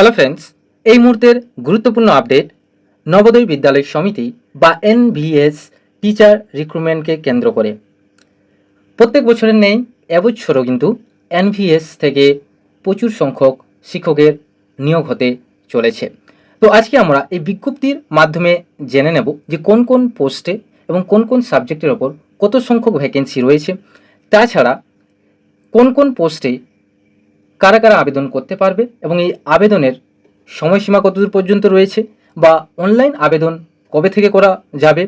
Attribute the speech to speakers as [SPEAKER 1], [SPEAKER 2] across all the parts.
[SPEAKER 1] Hello friends এই মুহূর্তের গুরুত্বপূর্ণ আপডেট নবোদয় বিদ্যালয় সমিতি বা এনভিএস টিচার রিক্রুটমেন্টকে কেন্দ্র করে। প্রত্যেক বছরের নেই এবছরও কিন্তু এনভিএস থেকে প্রচুর সংখ্যক শিক্ষকের নিয়োগ হতে চলেছে। তো আজকে আমরা এই বিজ্ঞপ্তির মাধ্যমে জেনে নেব যে কোন কোন পোস্টে এবং কোন কোন সাবজেক্টের ওপর কত সংখ্যক ভ্যাকেন্সি রয়েছে। তাছাড়া কোন কোন পোস্টে কারা কারা আবেদন করতে পারবে এবং এই আবেদনের সময়সীমা কতদূর পর্যন্ত রয়েছে বা অনলাইন আবেদন কবে থেকে করা যাবে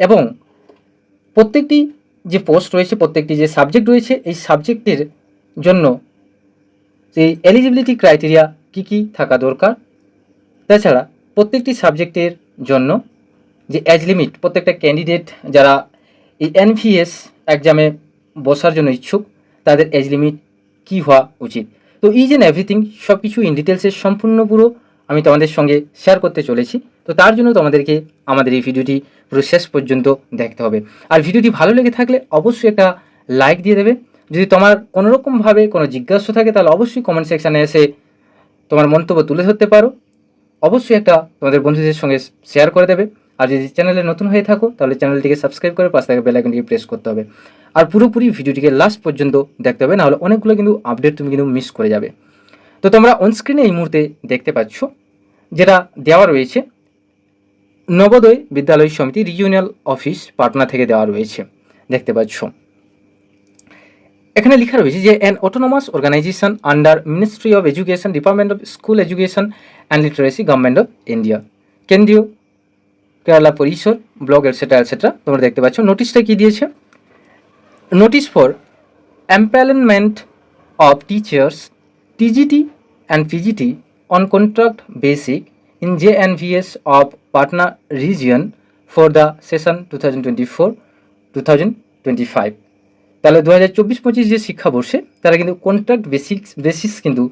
[SPEAKER 1] এবং প্রত্যেকটি যে পোস্ট রয়েছে, প্রত্যেকটি যে সাবজেক্ট রয়েছে, এই সাবজেক্টের জন্য এই এলিজিবিলিটি ক্রাইটেরিয়া কি কি থাকা দরকার? তাছাড়া প্রত্যেকটি সাবজেক্টের জন্য যে এজ লিমিট প্রত্যেকটা ক্যান্ডিডেট যারা এই এনভিএস এক্সামে বসার জন্য ইচ্ছুক, তাদের এজ লিমিট কী হওয়া উচিত? তো ইজ অ্যান্ড এভরিথিং সব কিছু ইন ডিটেলসের সম্পূর্ণ পুরো আমি তোমাদের সঙ্গে শেয়ার করতে চলেছি। তো তার জন্য তোমাদেরকে আমাদের এই ভিডিওটি পুরো শেষ পর্যন্ত দেখতে হবে। আর ভিডিওটি ভালো লেগে থাকলে অবশ্যই একটা লাইক দিয়ে দেবে। যদি তোমার কোনোরকমভাবে কোনো জিজ্ঞাসা থাকে, তাহলে অবশ্যই কমেন্ট সেকশানে এসে তোমার মন্তব্য তুলে ধরতে পারো। অবশ্যই একটা তোমাদের বন্ধুদের সঙ্গে শেয়ার করে দেবে। আর যদি চ্যানেলে নতুন হয়ে থাকো, তাহলে চ্যানেলটিকে সাবস্ক্রাইব করে পাশে থাকা বেলাইকনটিকে প্রেস করতে হবে। আর পুরোপুরি ভিডিওটিকে লাস্ট পর্যন্ত দেখতে হবে, নাহলে অনেকগুলো কিন্তু আপডেট তুমি কিন্তু মিস করে যাবে। তো তোমরা অনস্ক্রিনে এই মুহূর্তে দেখতে পাচ্ছ, যেটা দেওয়া রয়েছে, নবোদয় বিদ্যালয় সমিতি রিজিওনাল অফিস পাটনা থেকে দেওয়া রয়েছে, দেখতে পাচ্ছ। এখানে লেখা রয়েছে যে an autonomous organisation under ministry of education department of school education and literacy government of India কেন্দ্রীয় কেরালা পরিসর ব্লক এটসেট্রা এটসেট্রা তোমরা দেখতে পাচ্ছ। নোটিশটা কী দিয়েছে? Notice for empanelment of teachers TGT and PGT on contract basic in J N V S of Patna region for the session two thousand twenty four two thousand twenty five তাহলে দু হাজার চব্বিশ পঁচিশ যে শিক্ষাবর্ষে, তারা কিন্তু কন্ট্রাক্ট বেসিক বেসিস কিন্তু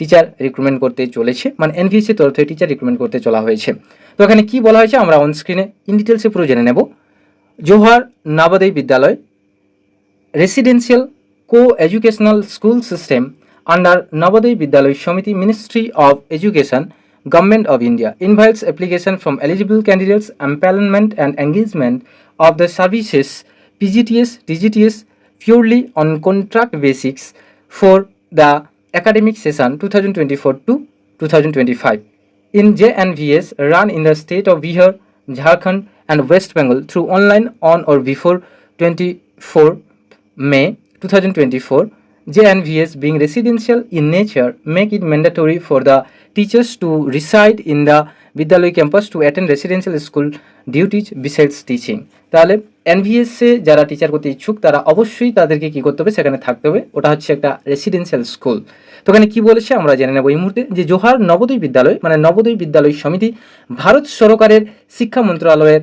[SPEAKER 1] টিচার রিক্রুটমেন্ট করতে চলেছে মানে এনভিএসি তরফ থেকে টিচার রিক্রুটমেন্ট করতে চলা হয়েছে। তো এখানে কি বলা হয়েছে? আমরা অনস্ক্রিনে ইন ডিটেলসে পুরো জেনে নেব। Johar Navodaya Vidyalaya residential co educational school system under Navodaya Vidyalaya Samiti ministry of education government of India invites application from eligible candidates empanelment and engagement of the services PGTs DGTs purely on contract basics for the academic session 2024 to 2025 in JNVS run in the state of Bihar, Jharkhand and West Bengal through online on or before 24 May 2024 JNVS being residential in nature, make it mandatory for the teachers to reside in the Vidyalaya campus to attend residential school duties besides teaching. তাহলে এনভিএসে যারা teacher করতে ইচ্ছুক, তারা অবশ্যই তাদেরকে কি করতে হবে? সেখানে থাকতে হবে। ওটা হচ্ছে একটা রেসিডেন্সিয়াল স্কুল তো এখানে কি বলেছে? আমরা জেনে নেব এই মুহূর্তে যে জোহার নবোদয় বিদ্যালয় মানে নবোদয় বিদ্যালয় সমিতি, ভারত সরকারের শিক্ষা মন্ত্রণালয়ের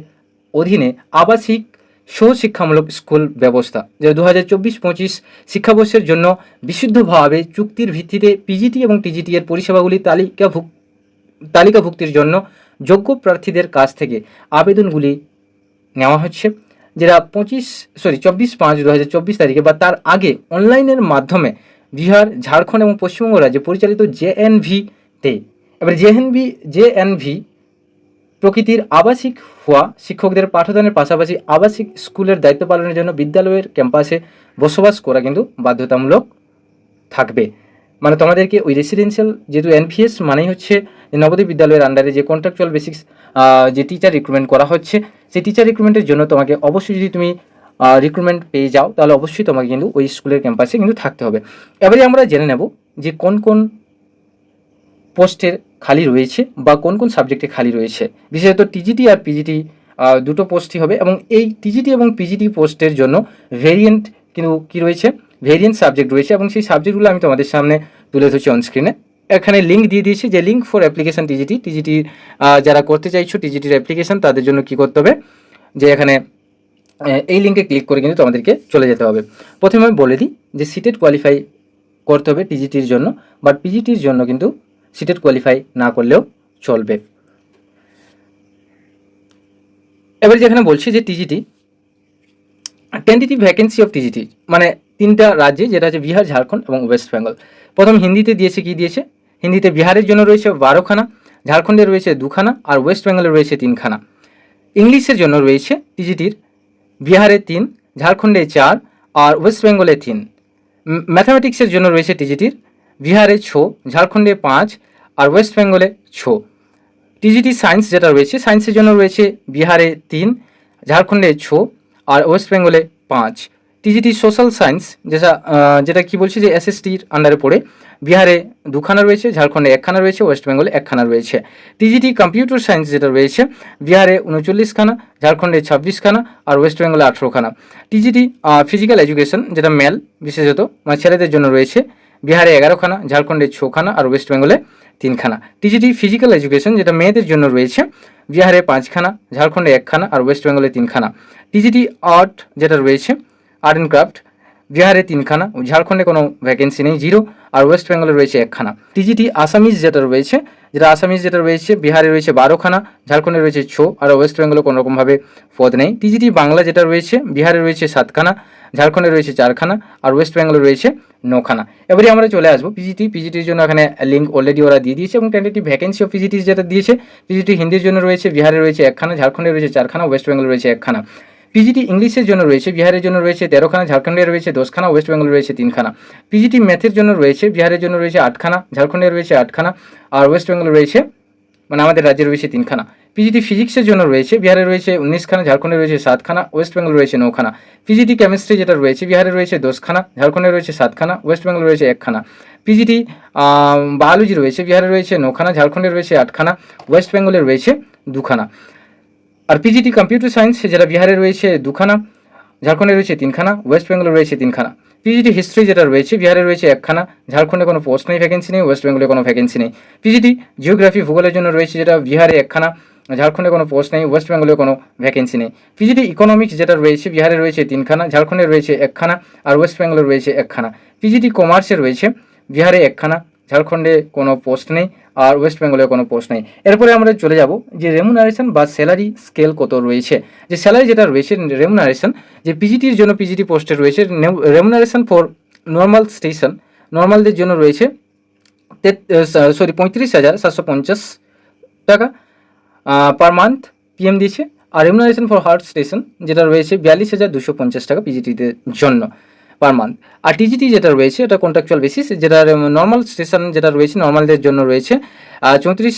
[SPEAKER 1] অধীনে আবাসিক সহশিক্ষামূলক স্কুল ব্যবস্থা, যে দু হাজার চব্বিশ পঁচিশ শিক্ষাবর্ষের জন্য বিশুদ্ধভাবে চুক্তির ভিত্তিতে পিজিটি এবং টিজিটি এর পরিষেবাগুলি তালিকাভুক তালিকাভুক্তির জন্য যোগ্য প্রার্থীদের কাছ থেকে আবেদনগুলি নেওয়া হচ্ছে, যেটা পঁচিশ সরি চব্বিশ পাঁচ দু হাজার চব্বিশ তারিখে বা তার আগে অনলাইনের মাধ্যমে বিহার, ঝাড়খণ্ড এবং পশ্চিমবঙ্গ রাজ্যে পরিচালিত জেএনভিতে এবার জেএনভি জেএনভি প্রকৃতির আবাসিক হওয়া শিক্ষকদের পাঠদানের পাশাপাশি আবাসিক স্কুলের দায়িত্ব পালনের জন্য বিদ্যালয়ের ক্যাম্পাসে বসবাস করা কিন্তু বাধ্যতামূলক থাকবে। মানে তোমাদেরকে ওই রেসিডেন্সিয়াল যেহেতু এনভিএস মানেই হচ্ছে নবোদয় বিদ্যালয়ের আন্ডারে যে কন্ট্রাকচুয়াল বেসিক্স যে টিচার রিক্রুটমেন্ট করা হচ্ছে, সেই টিচার রিক্রুটমেন্টের জন্য তোমাকে অবশ্যই যদি তুমি রিক্রুটমেন্ট পেয়ে যাও, তাহলে অবশ্যই তোমাকে কিন্তু ওই স্কুলের ক্যাম্পাসে কিন্তু থাকতে হবে। এবারে আমরা জেনে নেব যে কোন কোন পোস্টের খালি রয়েছে বা কোন কোন সাবজেক্টে খালি রয়েছে। বিশেষত টিজিটি আর পিজিটি দুটো পোস্টই হবে এবং এই টিজিটি এবং পিজিটি পোস্টের জন্য ভেরিয়েন্ট কিন্তু কি রয়েছে? ভেরিয়েন্ট সাবজেক্ট রয়েছে এবং সেই সাবজেক্টগুলো আমি তোমাদের সামনে তুলে ধরছি অনস্ক্রিনে এখানে লিঙ্ক দিয়ে দিয়েছি যে link for application TGT TGT যারা করতে চাইছো টিজিটির অ্যাপ্লিকেশন তাদের জন্য কি করতে হবে? যে এখানে এই লিঙ্কে ক্লিক করে কিন্তু তোমাদেরকে চলে যেতে হবে। প্রথমে আমি বলে দিই যে সিটেড কোয়ালিফাই করতে হবে টিজিটির জন্য বাট পিজিটির জন্য কিন্তু সিটেড কোয়ালিফাই না করলেও চলবে। এবার যেখানে বলছি যে TGT tentative vacancy of TGT মানে তিনটা রাজ্যে, যেটা হচ্ছে বিহার, ঝাড়খণ্ড এবং ওয়েস্ট বেঙ্গল প্রথম হিন্দিতে দিয়েছে, কি দিয়েছে? হিন্দিতে বিহারের জন্য রয়েছে বারোখানা, ঝাড়খণ্ডে রয়েছে দুখানা আর ওয়েস্ট বেঙ্গলে রয়েছে তিনখানা। ইংলিশের জন্য রয়েছে টিজিটির বিহারে তিন, ঝাড়খণ্ডে চার আর ওয়েস্ট বেঙ্গলে তিন। ম্যাথামেটিক্সের জন্য রয়েছে টিজিটির বিহারে ছ, ঝাড়খণ্ডে পাঁচ আর ওয়েস্ট বেঙ্গলে ছ। টিজিটি সায়েন্স যেটা রয়েছে, সায়েন্সের জন্য রয়েছে বিহারে তিন, ঝাড়খণ্ডে ছ আর ওয়েস্ট বেঙ্গলে পাঁচ। টিজিটি সোশ্যাল সায়েন্স যেটা যেটা কি বলছি যে এসএসটির আন্ডারে পড়ে, বিহারে দুখানা রয়েছে, ঝাড়খণ্ডে একখানা রয়েছে, ওয়েস্ট বেঙ্গলে একখানা রয়েছে। টিজিটি কম্পিউটার সায়েন্স যেটা রয়েছে, বিহারে উনচল্লিশখানা, ঝাড়খণ্ডে ছাব্বিশখানা আর ওয়েস্ট বেঙ্গলে আঠেরোখানা। টিজিটি ফিজিক্যাল এডুকেশন যেটা মেল বিশেষত মানে ছেলেদের জন্য রয়েছে বিহারে এগারোখানা, ঝাড়খণ্ডে ছখানা আর ওয়েস্ট বেঙ্গলে তিনখানা। টিজিটি ফিজিক্যাল এডুকেশন যেটা মেয়েদের জন্য রয়েছে, বিহারে পাঁচখানা, ঝাড়খণ্ডে একখানা আর ওয়েস্ট বেঙ্গলে তিনখানা। টিজিটি আর্ট যেটা রয়েছে, আর্ট অ্যান্ড ক্রাফট, বিহারে তিনখানা, ঝাড়খণ্ডে কোনো ভ্যাকেন্সি নেই, জিরো, আর ওয়েস্ট বেঙ্গলে রয়েছে একখানা। টিজিটি আসামিজ যেটা রয়েছে, যেটা আসামিজ যেটা রয়েছে, বিহারে রয়েছে বারোখানা, ঝাড়খণ্ডে রয়েছে ছ, আর ওয়েস্ট বেঙ্গলে কোনো রকমভাবে পদ নেই। টিজিটি বাংলা যেটা রয়েছে, বিহারে রয়েছে সাতখানা ঝাড়খণ্ডে রয়েছে চারখানা আর ওয়েস্ট বেঙ্গলে রয়েছে নখানা। এবারে আমরা চলে আসব পিজিটি পিজিটির জন্য এখানে লিঙ্ক অলরেডি ওরা দিয়ে দিয়েছে এবং টেন্টেটিভ ভ্যাকেন্সি অফ পিজিটি যেটা দিয়েছে পিজিটি হিন্দির জন্য রয়েছে, বিহারে রয়েছে একখানা, ঝাড়খণ্ডে রয়েছে চারখানা, ওয়েস্ট বেঙ্গলে রয়েছে একখানা। পিজিটি ইংলিশের জন্য রয়েছে, বিহারের জন্য রয়েছে তেরোখানা, ঝাড়খণ্ডে রয়েছে দশখানা, ওয়েস্ট বেঙ্গলে রয়েছে তিনখানা। পিজিটি ম্যাথের জন্য রয়েছে, বিহারের জন্য রয়েছে আটখানা, ঝাড়খণ্ডে রয়েছে আটখানা, আর ওয়েস্ট বেঙ্গলে রয়েছে মানে আমাদের রাজ্যে রয়েছে তিনখানা। পিজিটি ফিজিক্সের জন্য রয়েছে, বিহারে রয়েছে উনিশখানা, ঝাড়খণ্ডে রয়েছে সাতখানা ওয়েস্ট বেঙ্গল রয়েছে নৌখানা। পিজিটি কেমিস্ট্রি যেটা রয়েছে, বিহারে রয়েছে দশখানা, ঝাড়খণ্ডে রয়েছে সাতখানা ওয়েস্ট বেঙ্গল রয়েছে একখানা। পিজিটি বায়োলজি রয়েছে, বিহারে রয়েছে নখানা, ঝাড়খণ্ডে রয়েছে আটখানা ওয়েস্ট বেঙ্গলে রয়েছে দুখানা। আর পিজিটি কম্পিউটার সায়েন্স যেটা বিহারে রয়েছে দুখানা, ঝাড়খণ্ডে রয়েছে তিনখানা ওয়েস্ট বেঙ্গলে রয়েছে তিনখানা। পিজিটি হিস্ট্রি যেটা রয়েছে, বিহারে রয়েছে একখানা, ঝাড়খণ্ডে কোনো পোস্ট নেই ভ্যাকেন্সি নেই ওয়েস্ট বেঙ্গলে কোনো ভ্যাকেন্সি নেই। পিজিটি জিওগ্রাফি ভূগোলের জন্য রয়েছে যেটা, বিহারে একখানা, ঝাড়খণ্ডে কোনো পোস্ট নেই ওয়েস্ট বেঙ্গলে কোনো ভ্যাকেন্সি নেই। পিজিটি ইকোনমিক্স যেটা রয়েছে, বিহারে রয়েছে তিনখানা, ঝাড়খণ্ডে রয়েছে একখানা, আর ওয়েস্ট বেঙ্গলে রয়েছে একখানা। পিজিটি কমার্সে রয়েছে, বিহারে একখানা ঝাড়খণ্ডে কোনো পোস্ট নেই আর ওয়েস্ট বেঙ্গলে কোনো পোস্ট নেই। এরপরে আমরা চলে যাব যে রেমুনারেশন বা স্যালারি স্কেল কত রয়েছে। যে স্যালারি যেটা রয়েছে রেমুনারেশন যে পিজিটির জন্য পিজিটি পোস্টে রয়েছে রেমুনারেশন ফর নর্মাল স্টেশন নর্মালদের জন্য রয়েছে সরি পঁয়ত্রিশ হাজার সাতশো পঞ্চাশ টাকা পার মান্থ পিএম দিয়েছে আর রেমুনারেশন ফর হার্ট স্টেশন যেটা রয়েছে বিয়াল্লিশ হাজার দুশো পঞ্চাশ টাকা পিজিটিদের জন্য। পার মান্থ আর টিজিটি যেটা রয়েছে, এটা কন্ট্রাকচুয়াল বেসিস যেটা নর্মাল স্টেশন যেটা রয়েছে নর্মালদের জন্য রয়েছে চৌত্রিশ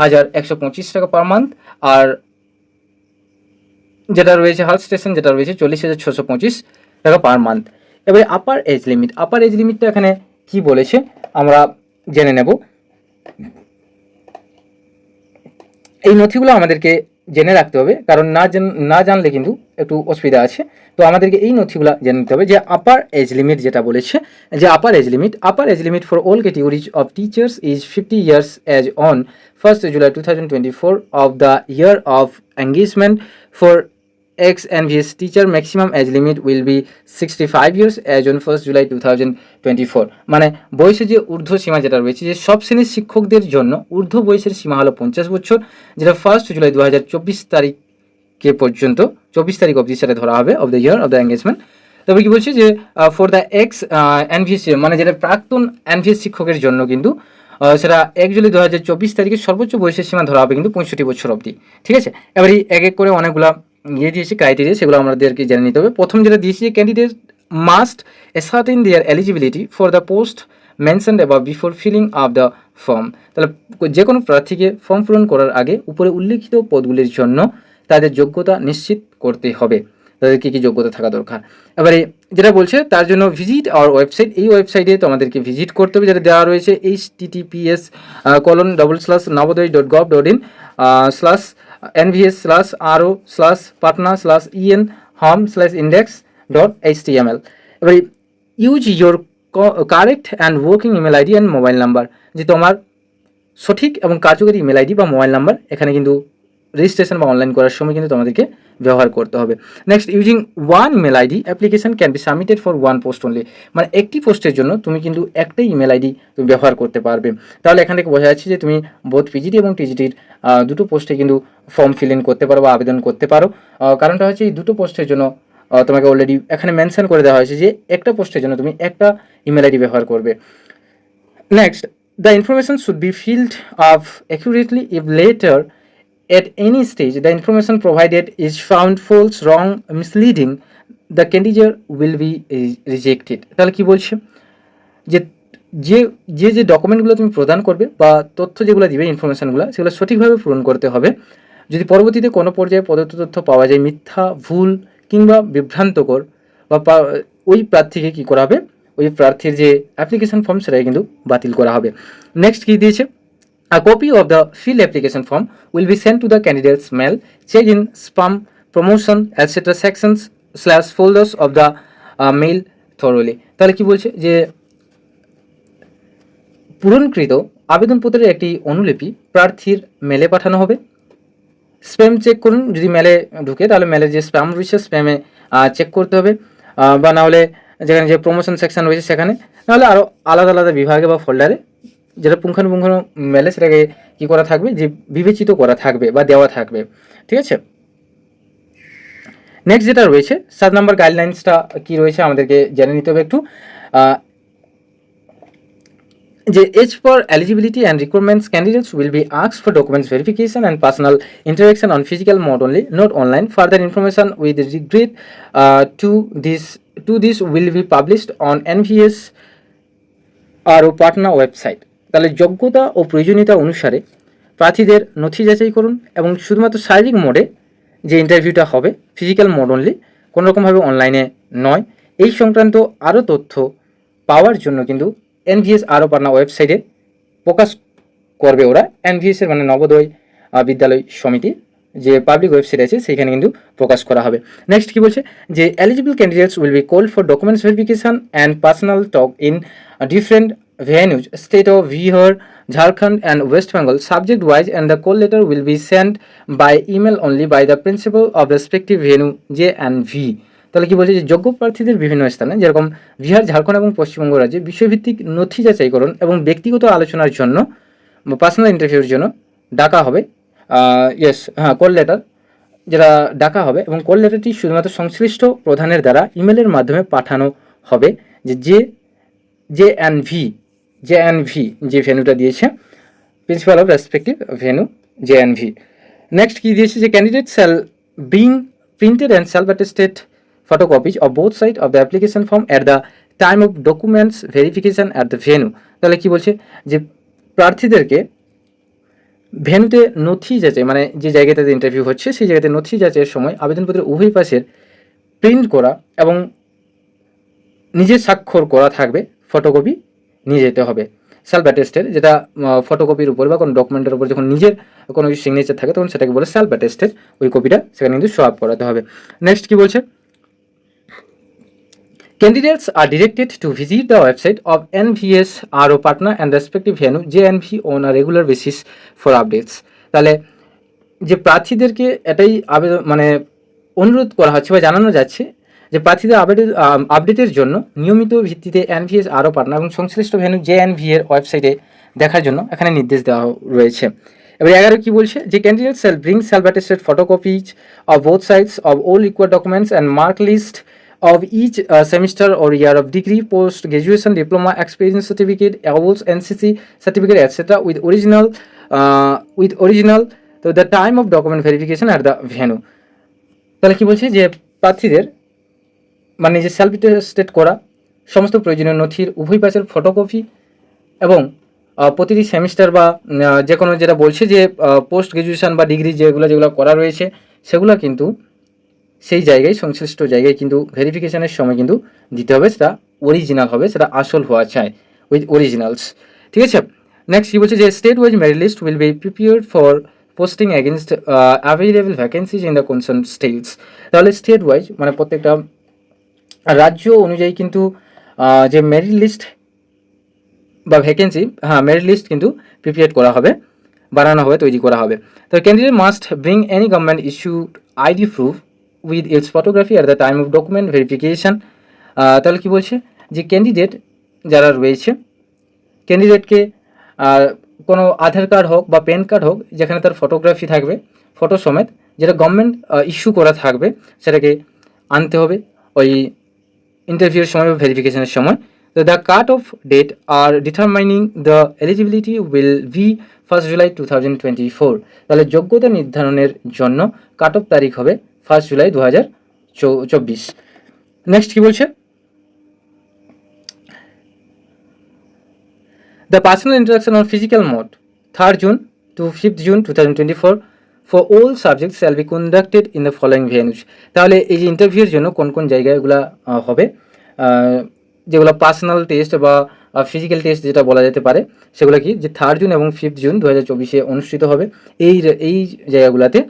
[SPEAKER 1] হাজার একশো পঁচিশ টাকা পার মান্থ আর যেটা রয়েছে হাল স্টেশন যেটা রয়েছে, চল্লিশ হাজার ছশো পঁচিশ টাকা পার মান্থ এবারে upper age limit upper age লিমিটটা এখানে কি বলেছে, আমরা জেনে নেব। এই নথিগুলো আমাদেরকে জেনে রাখতে হবে, কারণ না না জানলে কিন্তু একটু অসুবিধা আছে। তো আমাদেরকে এই নথিগুলো জেনে নিতে হবে যে আপার এজ লিমিট যেটা বলেছে, যে upper age limit upper age limit for all categories of teachers is fifty years age on first July two thousand twenty four of the year of engagement for ex NVS teacher maximum age limit will be 65 years as on 1st July 2024 মানে বয়সে যে ঊর্ধ্ব সীমা যেটা রয়েছে, যে সব শ্রেণির শিক্ষকদের জন্য ঊর্ধ্ব বয়সের সীমা হলো পঞ্চাশ বছর, যেটা ফার্স্ট জুলাই দু হাজার চব্বিশ তারিখে পর্যন্ত, চব্বিশ তারিখ অবধি সেটা ধরা হবে of the year of the engagement তবে কি বলছি যে ফর দ্য এক্স এনভিএস মানে যেটা প্রাক্তন এনভিএস শিক্ষকের জন্য কিন্তু সেটা এক জুলাই দু হাজার চব্বিশ তারিখে সর্বোচ্চ বয়সের সীমা ধরা হবে কিন্তু পঁয়ষট্টি বছর অবধি। ঠিক আছে? এবার এই এক এক করে অনেকগুলা ইয়ে দিয়েছি ক্রাইটেরিয়া সেগুলো আমাদেরকে জেনে নিতে হবে। প্রথম যেটা দিয়েছি যে candidate must ascertain their eligibility for the post mentioned above before filling up the form তাহলে যে কোনো প্রার্থীকে ফর্ম পূরণ করার আগে উপরে উল্লেখিত পদগুলির জন্য তাদের যোগ্যতা নিশ্চিত করতে হবে। তাদের কী কী যোগ্যতা থাকা দরকার? এবারে যেটা বলছে, তার জন্য ভিজিট আওয়ার ওয়েবসাইট এই ওয়েবসাইটে তোমাদেরকে ভিজিট করতে হবে, যেটা দেওয়া রয়েছে H TTPS colon double slash Navodaya dot gov dot in slash NVS slash RO slash Patna slash EN home slash index dot H T M L এবার use your correct and working email ID and mobile number যে তোমার সঠিক এবং কার্যকরী email ID বা mobile number এখানে কিন্তু registration বা অনলাইন করার সময় কিন্তু তোমাদেরকে ব্যবহার করতে হবে। Next using one email ID application can be submitted for one post only মানে একটি পোস্টের জন্য তুমি কিন্তু একটাই ইমেল আইডি তুমি ব্যবহার করতে পারবে। তাহলে এখান থেকে বোঝা যাচ্ছে যে তুমি বোধ পিজিটি এবং টিজিটির দুটো পোস্টে কিন্তু ফর্ম ফিল ইন করতে পারো বা আবেদন করতে পারো। কারণটা হচ্ছে এই দুটো পোস্টের জন্য তোমাকে অলরেডি এখানে মেনশন করে দেওয়া হয়েছে যে একটা পোস্টের জন্য তুমি একটা ইমেল আইডি ব্যবহার করবে। Next the information should be filled up accurately if later at any stage, the information provided is found false, wrong, misleading. The candidate will be re- rejected. তাহলে কি বলছে? যে যে যে যে ডকুমেন্টগুলো তুমি প্রদান করবে বা তথ্য যেগুলো দিবে ইনফরমেশানগুলো সেগুলো সঠিকভাবে পূরণ করতে হবে। যদি পরবর্তীতে কোনো পর্যায়ে প্রদত্ত তথ্য পাওয়া যায়, মিথ্যা, ভুল কিংবা বিভ্রান্তকর, বা ওই প্রার্থীকে কী করা হবে? ওই প্রার্থীর যে অ্যাপ্লিকেশন ফর্ম সেটাকে কিন্তু বাতিল করা হবে। নেক্সট কী দিয়েছে? A copy of the field application form will be sent to the candidate's mail, check in spam, promotion, etc. sections slash folders of the uh, mail thoroughly. তাহলে কি বলছে যে পূরণকৃত আবেদনপত্রের একটি অনুলিপি প্রার্থীর মেলে পাঠানো হবে স্প্যাম চেক করুন যদি মেলে ঢুকে তাহলে মেলে যে স্প্যাম রয়েছে স্প্যামে চেক করতে হবে বা নাহলে যেখানে যে প্রমোশন সেকশন রয়েছে সেখানে নাহলে আরও আলাদা আলাদা বিভাগে বা ফোল্ডারে যেটা পুঙ্খানুপুঙ্খানু মেলে সেটাকে কী করা থাকবে? যে বিবেচিত করা থাকবে বা দেওয়া থাকবে। ঠিক আছে? নেক্সট যেটা রয়েছে সাত নম্বর গাইডলাইন্সটা কি রয়েছে আমাদেরকে জেনে নিতে হবে একটু। যে age for eligibility and recruitments candidates will be আক্স for documents verification and personal interaction on physical only not online. Further information with regret uh, to this to this will be published on nvs R O Patna website তাহলে যোগ্যতা ও প্রয়োজনীয়তা অনুসারে প্রার্থীদের নথি যাচাই করুন এবং শুধুমাত্র শারীরিক মোডে যে ইন্টারভিউটা হবে ফিজিক্যাল মোড অনলি কোনোরকমভাবে অনলাইনে নয়। এই সংক্রান্ত আরও তথ্য পাওয়ার জন্য কিন্তু এনভিএস আরও পাটনা ওয়েবসাইটে প্রকাশ করবে ওরা। এনভিএসের মানে নবোদয় বিদ্যালয় সমিতি যে পাবলিক ওয়েবসাইট আছে, সেখানে কিন্তু প্রকাশ করা হবে। নেক্সট কি বলছে? যে eligible candidates will be called for documents verification and personal talk in different venues state of Bihar Jharkhand and West Bengal subject wise and the call letter will be send by email only by the principal of respective venue J and V তাহলে কি বলছে যে যোগ্য প্রার্থীদের বিভিন্ন স্থানে, যেরকম বিহার, ঝাড়খণ্ড এবং পশ্চিমবঙ্গ রাজ্যে বিষয়ভিত্তিক নথি যাচাইকরণ এবং ব্যক্তিগত আলোচনার জন্য পার্সোনাল ইন্টারভিউর জন্য ডাকা হবে ইয়েস হ্যাঁ কল লেটার যেটা ডাকা হবে এবং কল লেটারটি শুধুমাত্র সংশ্লিষ্ট প্রধানের দ্বারা ইমেলের মাধ্যমে পাঠানো হবে যে যে J N V J N V যে ভেন্যুটা দিয়েছে principal of respective venue J N V next কী দিয়েছে যে candidate shall bring printed and self attested photocopies of both sides of the application form at the time of documents verification at the venue. তাহলে কি বলছে? যে প্রার্থীদেরকে ভেন্যুতে নথি যাচাই মানে যে জায়গাটাতে ইন্টারভিউ হচ্ছে, সেই জায়গাতে নথি যাচাইয়ের সময় আবেদনপত্রের উভয় পাশের প্রিন্ট করা এবং নিজের স্বাক্ষর করা থাকবে ফটোকপি নিয়ে যেতে হবে। সেলফ অ্যাটেস্টেড যেটা ফটোকপির উপর বা কোনো ডকুমেন্টের উপর যখন নিজের কোনো সিগনেচার থাকে, তখন সেটাকে বলে সেলফ অ্যাটেস্টেড ওই কপিটা সেখানে কিন্তু শো আপ করাতে হবে। নেক্সট কি বলছে? Candidates are directed to Candidates are directed to visit the website of NVS RO partner and respective venue JNV on a regular basis for updates. তাহলে যে প্রার্থীদেরকে এটাই আবেদন মানে অনুরোধ করা হচ্ছে বা জানানো যাচ্ছে যে প্রার্থীদের আপডেট আপডেটের জন্য নিয়মিত ভিত্তিতে এনভিএস আরও পার্টনার এবং সংশ্লিষ্ট ভেন্যু জেএনভি এর ওয়েবসাইটে দেখার জন্য এখানে নির্দেশ দেওয়া রয়েছে। এবার এগারো কি বলছে? যে candidate shall bring self attested photocopies of both sides of all required documents and mark list uh, semester or year of degree, post graduation, diploma, experience certificate, awards, NCC certificate, etc. with original uh, with original to the time of document verification at the venue তাহলে কি বলছে? যে প্রার্থীদের মানে যে self state করা, সমস্ত প্রয়োজনীয় নথির, উভয় পাশের ফটোকপি এবং প্রতিটি সেমিস্টার বা যে কোনো যেটা বলছে যে পোস্ট গ্রাজুয়েশন বা ডিগ্রি যেগুলো যেগুলো করা রয়েছে, সেগুলো কিন্তু সেই জায়গায়, সংশ্লিষ্ট জায়গায় কিন্তু ভেরিফিকেশানের সময় কিন্তু দিতে হবে, সেটা অরিজিনাল হবে, সেটা আসল হওয়া চাই উইথ অরিজিনালস ঠিক আছে? নেক্সট কি বলছে যে state wise merit list will be prepared for posting against available vacancies in the concern states তাহলে স্টেট ওয়াইজ মানে প্রত্যেকটা রাজ্য অনুযায়ী কিন্তু যে মেরিট লিস্ট বা ভ্যাকেন্সি হ্যাঁ মেরিট লিস্ট কিন্তু প্রিপেয়ার করা হবে, বানানো হবে, তৈরি করা হবে। তো candidate must bring any government issued ID proof with its photography at the time of document verification তাহলে কী বলছে? যে ক্যান্ডিডেট যারা রয়েছে ক্যান্ডিডেটকে কোনো আধার কার্ড হোক বা প্যান কার্ড হোক, যেখানে তার ফটোগ্রাফি থাকবে ফটো সমেত, যেটা গভর্নমেন্ট ইস্যু করা থাকবে, সেটাকে আনতে হবে, ওই ইন্টারভিউর সময় বা ভেরিফিকেশনের সময় তো the cut off date are determining the eligibility will be first July two thousand twenty four তাহলে যোগ্যতা নির্ধারণের জন্য কাট অফ তারিখ হবে ফার্স্ট জুলাই দু হাজার চব্বিশ নেক্সট কী বলছে? The personal interaction on physical mode third June to fifth June two thousand twenty four for all subjects shall be conducted in the following venues. তাহলে এই যে ইন্টারভিউর জন্য কোন কোন জায়গায় এগুলা হবে? যেগুলো পার্সোনাল টেস্ট বা ফিজিক্যাল টেস্ট যেটা বলা যেতে পারে, সেগুলো কি? যে থার্ড জুন এবং ফিফথ জুন দু হাজার চব্বিশে অনুষ্ঠিত হবে এই এই জায়গাগুলোতে।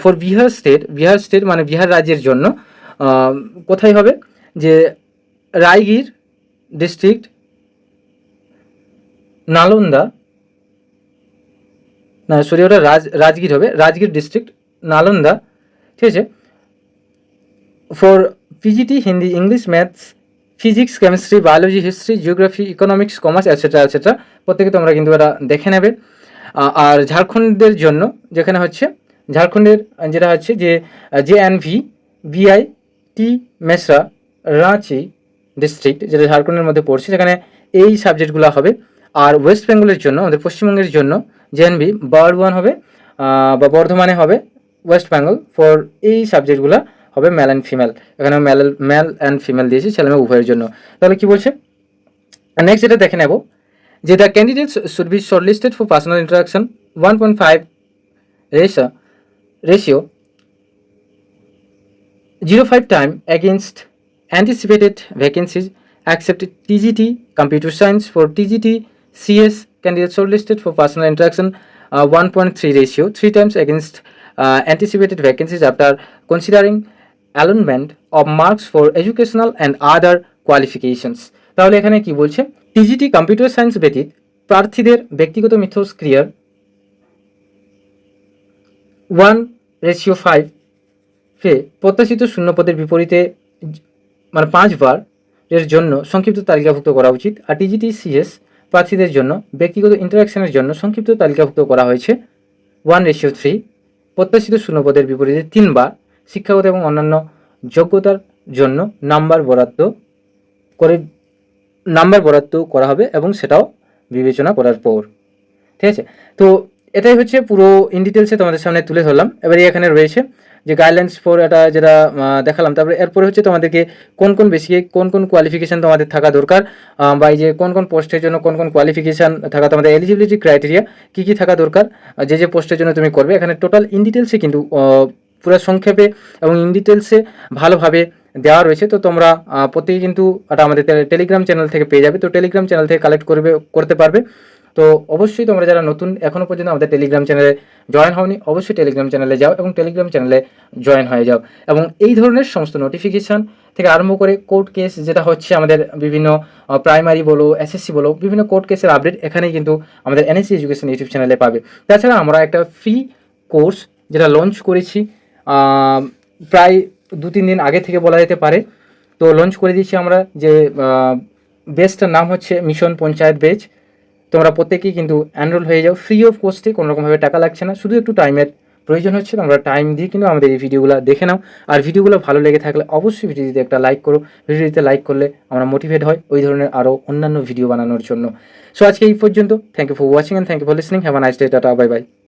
[SPEAKER 1] For Bihar state Bihar state মানে বিহার রাজ্যের জন্য কোথায় হবে? যে রায়গীর ডিস্ট্রিক্ট নালন্দা না সরি ওটা রাজ, রাজগীর হবে, রাজগীর ডিস্ট্রিক্ট নালন্দা, ঠিক আছে? For PGT Hindi English maths physics chemistry biology history geography economics commerce etcetera etcetera প্রত্যেকে তোমরা কিন্তু এটা দেখে নেবে। আর ঝাড়খণ্ডের জন্য, যেখানে হচ্ছে, ঝাড়খণ্ডের, যেটা হচ্ছে যে জে এন ভি বিআই টি মেসরা রাঁচি ডিস্ট্রিক্ট যেটা ঝাড়খণ্ডের মধ্যে পড়ছে সেখানে এই সাবজেক্টগুলো হবে। আর ওয়েস্ট বেঙ্গলের জন্য, আমাদের পশ্চিমবঙ্গের জন্য জেএনবি বারওয়ান হবে বা বর্ধমানে হবে ওয়েস্ট বেঙ্গল ফর এই সাবজেক্টগুলো হবে মেল অ্যান্ড ফিমেল এখানে মেল মেল অ্যান্ড ফিমেল দিয়েছি, ছেলে মেয়ে উভয়ের জন্য। তাহলে কি বলছে? নেক্সট যেটা দেখে নেব, যে the candidates should be shortlisted for personal interaction one point five ratio ratio zero five time against anticipated vacancies except TGT computer science for TGT CS candidates shortlisted for personal interaction uh, 1.3 ratio three times against uh, anticipated vacancies after considering alignment of marks for educational and other qualifications তাহলে এখানে কি বলছে TGT computer science ব্যতীত প্রার্থীদের ব্যক্তিগত মিথস্ক্রিয়ার one ratio five ফে প্রত্যাশিত শূন্যপদের বিপরীতে মানে পাঁচবার এর জন্য সংক্ষিপ্ত তালিকাভুক্ত করা উচিত আর টিজিটি সিএস প্রার্থীদের জন্য, ব্যক্তিগত ইন্টারাকশনের জন্য সংক্ষিপ্ত তালিকাভুক্ত করা হয়েছে। ওয়ান রেশিও থ্রি প্রত্যাশিত শূন্যপদের বিপরীতে তিনবার শিক্ষাগত এবং অন্যান্য যোগ্যতার জন্য নাম্বার বরাদ্দ করে নাম্বার বরাদ্দ করা হবে এবং সেটাও বিবেচনা করার পর। ঠিক আছে? তো এটাই হচ্ছে পুরো ইন ডিটেলসে তোমাদের সামনে তুলে ধরলাম। এবারে এখানে রয়েছে যে গাইডলাইন্স ফর এটা যেটা দেখালাম, তারপরে এরপরে হচ্ছে তোমাদেরকে কোন কোন বেসিকে কোন কোন কোয়ালিফিকেশান তোমাদের থাকা দরকার বা এই যে কোন কোন পোস্টের জন্য কোন কোন কোয়ালিফিকেশান থাকা, তোমাদের এলিজিবিলিটি ক্রাইটেরিয়া কী কী থাকা দরকার যে যে পোস্টের জন্য তুমি করবে, এখানে টোটাল ইন ডিটেলসে কিন্তু পুরো সংক্ষেপে এবং ইন ডিটেলসে ভালোভাবে দেওয়া রয়েছে। তো তোমরা প্রত্যেকে কিন্তু এটা আমাদের টেলিগ্রাম চ্যানেল থেকে পেয়ে যাবে। তো টেলিগ্রাম চ্যানেল থেকে কালেক্ট করবে, করতে পারবে। তো অবশ্যই তোমরা যারা নতুন এখনও পর্যন্ত আমাদের টেলিগ্রাম চ্যানেলে জয়েন হওনি, অবশ্যই টেলিগ্রাম চ্যানেলে যাও এবং টেলিগ্রাম চ্যানেলে জয়েন হয়ে যাও। এবং এই ধরনের সমস্ত নোটিফিকেশান থেকে আরম্ভ করে কোর্ট কেস যেটা হচ্ছে আমাদের বিভিন্ন প্রাইমারি বলো এসএসসি বলো, বিভিন্ন কোর্ট কেসের আপডেট এখানেই কিন্তু আমাদের এনএসসি এডুকেশন ইউটিউব চ্যানেলে পাবে। তাছাড়া আমরা একটা ফ্রি কোর্স যেটা লঞ্চ করেছি প্রায় দু তিন দিন আগে থেকে বলা যেতে পারে। তো লঞ্চ করে দিয়েছি আমরা যে বেস্টটার নাম হচ্ছে মিশন পঞ্চায়েত বেজ তোমরা প্রত্যেকেই কিন্তু অ্যানরোল হয়ে যাও ফ্রি অফ কস্টে কোনো রকমভাবে টাকা লাগছে না, শুধু একটু টাইমের প্রয়োজন হচ্ছে, তোমরা টাইম দিয়ে কিন্তু আমাদের এই ভিডিওগুলো দেখে নাও। আর ভিডিওগুলো ভালো লেগে থাকলে অবশ্যই ভিডিওটিতে একটা লাইক করো ভিডিওতে লাইক করলে আমরা মোটিভেট হয় ওই ধরনের আরও অন্যান্য ভিডিও বানানোর জন্য। সো আজকে এই পর্যন্ত thank you for watching and thank you for listening have a nice day tata bye bye